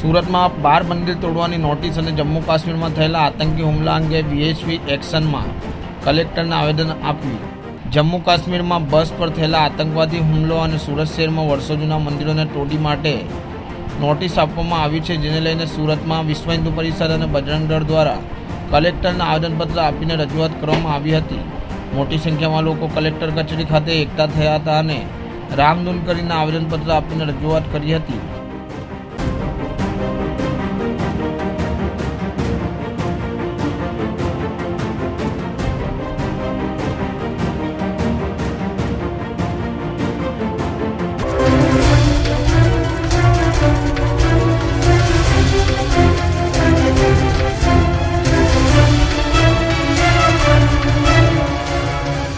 સુરતમાં બાર મંદિર તોડવાની નોટિસ અને જમ્મુ કાશ્મીરમાં થયેલા આતંકી હુમલા અંગે વીએચપી એક્શનમાં કલેક્ટરને આવેદન આપ્યું. જમ્મુ કાશ્મીરમાં બસ પર થયેલા આતંકવાદી હુમલો અને સુરત શહેરમાં વર્ષો જૂના મંદિરોને તોડી માટે નોટિસ આપવામાં આવી છે, જેને લઈને સુરતમાં વિશ્વ હિન્દુ પરિષદ અને બજરંગ દળ દ્વારા કલેક્ટરને આવેદનપત્ર આપીને રજૂઆત કરવામાં આવી હતી. મોટી સંખ્યામાં લોકો કલેક્ટર કચેરી ખાતે એકઠા થયા હતા અને રામધૂન કરીને આવેદનપત્ર આપીને રજૂઆત કરી હતી.